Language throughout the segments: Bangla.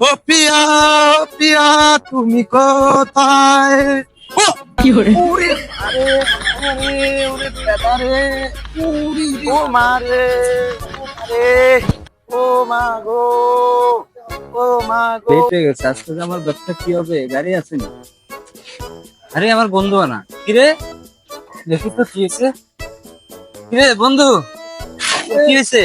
ও পিয়া ও পিয়া তুমি কোথায়? ও! ওরে, আরে, আরে, ওরে বেটা রে, ও মা রে, ও মা রে, ও মা গো, ও মা গো। লেট গেছে আজকে আমার ব্যবসা কি হবে গাড়ি আছে না? আরে আমার বন্ধু আনা কিরে দেখি তো কি হয়েছে। কিরে বন্ধু? কি হয়েছে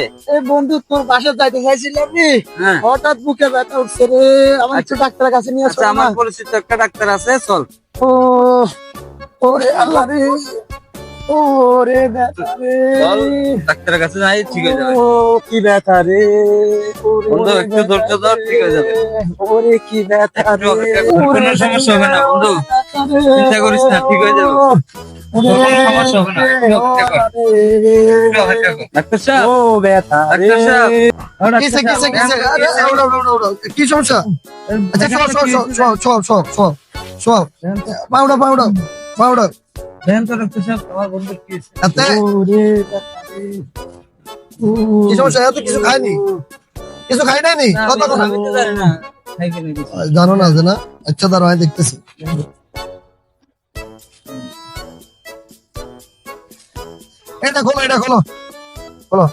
বন্ধু তোর বাসা যাইতে চাইছিলাম রে হ্যাঁ। হঠাৎ বুকে ব্যথা উঠছে রে। আমার একটু ডাক্তারের কাছে নিয়ে আচ্ছা আমার পরিচিত একটা ডাক্তার আছে চল। ও ওরে আল্লাহ রে। ওরে ব্যথা রে। ডাক্তারের কাছে যাই ঠিক হয়ে যাবে। ও কি ব্যথা রে। বন্ধু, একটু ধৈর্য ধর, ঠিক হয়ে যাবে। ওরে কি ব্যথা রে। কোনো সমস্যা হবে না, বন্ধু। চিন্তা করিস না, ঠিক হয়ে যাবে। না কিছু খায়নি? কিছু নাই কত জানো না। জানা আচ্ছা দাঁড়ায় দেখতেছি। এটা খোলো এটা খোলো। খোলো।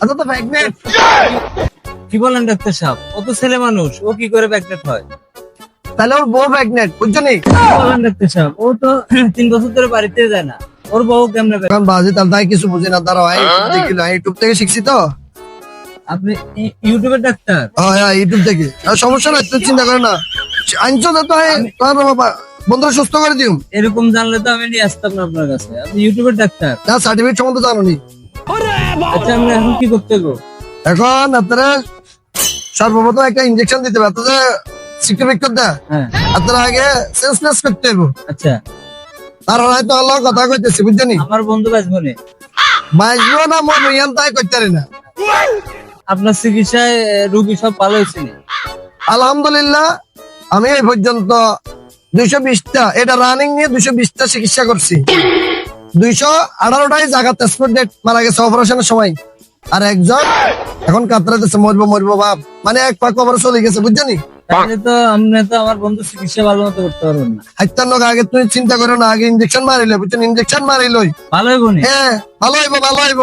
আচ্ছা তো প্রেগনেন্ট কি বলেন ডাক্তার সাহেব? ও তো ছেলে মানুষ ও কি করে প্রেগনেন্ট হয়? তাহলে ওর বউ প্রেগনেন্ট বুঝছ নি? বলেন ডাক্তার সাহেব? ও তো তিন বছর ধরে বাড়িতে যায় না। ওর বউ কেমনে? কারণ বাজে তার তাই কিছু বুঝি না দাঁড়াও না ইউটিউব থেকে শিখছি তো। আপনি ইউটিউবের ডাক্তার? হ্যাঁ হ্যাঁ ইউটিউব থেকে সমস্যা নাই তুই চিন্তা করে না। আনছো তো তো তোমার বাবা বন্ধুরা সুস্থ করে দিও এরকম জানলে তো আমি নিয়ে আসতাম না আপনার কাছে। আপনি ইউটিউবের ডাক্তার? না সার্টিফিকেট সম্বন্ধে জানো নি আচ্ছা আমরা এখন কি করতে গো এখন আপনারা সর্বপ্রথম একটা ইনজেকশন দিতে হবে। আপনাদের সিকিউরিটি দেয় হ্যাঁ। আপনারা আগে সেন্সলেস করতে হবে আচ্ছা। আর হয়তো আল্লাহ কথা কইতেছি বুঝছেন আমার বন্ধু বাঁচবো না। বাঁচবো না মরবো ইয়ান তাই করতে না। আপনার চিকিৎসায় রুগী সব ভালো হয়েছে আলহামদুলিল্লাহ আমি এই পর্যন্ত দুইশো বিশটা এটা রানিং নিয়ে দুইশো বিশটা চিকিৎসা করছি। দুইশো আঠারোটাই জায়গা তেজপুর ডেট মারা গেছে অপারেশনের সময়। আর একজন এখন কাতরাতেছে মরবো মরবো বাপ। মানে এক পাক কবর চলে গেছে বুঝছেনি তো আপনি তো আমার বন্ধু চিকিৎসা ভালো মতো করতে পারবেন না। হাইতার লোক আগে তুমি চিন্তা করো না আগে ইঞ্জেকশন মারিলে বুঝছেন? ইঞ্জেকশন মারিলই ভালো হইব হ্যাঁ ভালো হইব ভালো হইব।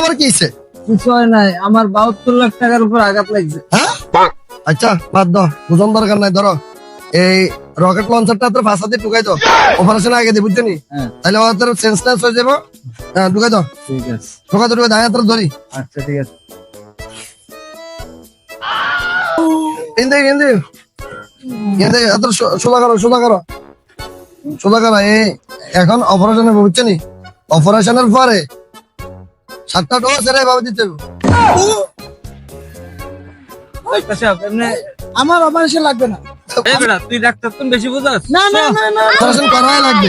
আবার কি হইছে? কিছু হয় নাই আমার বাহাত্তর লাখ টাকার উপর আঘাত লাগছে। হ্যাঁ? আচ্ছা বাদ দাও বুঝন দরকার নাই ধরো। এই রকেট লঞ্চারটা তোর ভাষাতে ঢুকাই দাও। অপারেশন আগে দিয়ে বুঝছ নি? হ্যাঁ। তাহলে ওদের সেন্সলেস হয়ে যাব। হ্যাঁ ঢুকাই দাও। ঠিক আছে। ঢুকাই দাও তোর ধরি। আচ্ছা ঠিক আছে। হিন্দি হিন্দি হিন্দি এত সোজা করো সোজা করো। সোজা করো এই এখন অপারেশনের বুঝছ নি? অপারেশনের পরে সাতটা ডোজ এরাই ভাবে দিতে আমার অপারেশন লাগবে না। তুই ডাক্তার তুমি বেশি বুঝাস? না না না লাগবে।